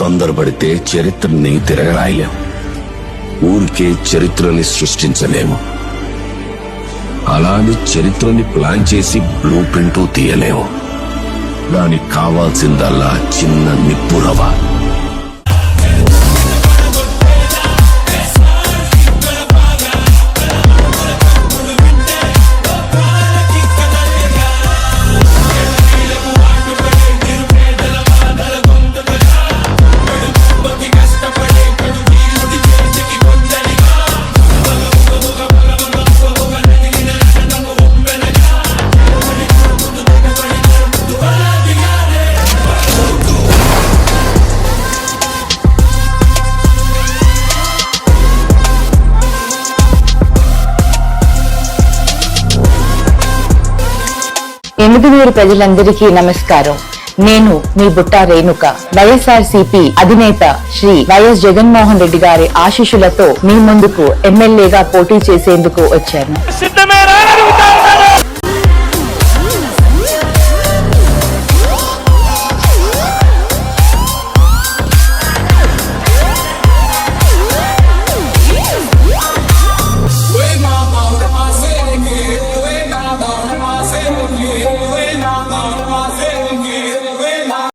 తొందరపడితే చరిత్రని తిరగరాయలేం. ఊరికే చరిత్రని సృష్టించలేము. అలాని చరిత్రని ప్లాన్ చేసి బ్లూ ప్రింట్ తీయలేము. దానికి కావాల్సిందల్లా చిన్న నిప్పురవ ఎనిమిదినూరు ప్రజలందరికీ నమస్కారం. నేను మీ బుట్ట రేణుక. వైఎస్ఆర్ అధినేత శ్రీ వైఎస్ జగన్మోహన్ రెడ్డి గారి ఆశీస్సులతో మీ ముందుకు ఎమ్మెల్యేగా పోటీ చేసేందుకు వచ్చాను.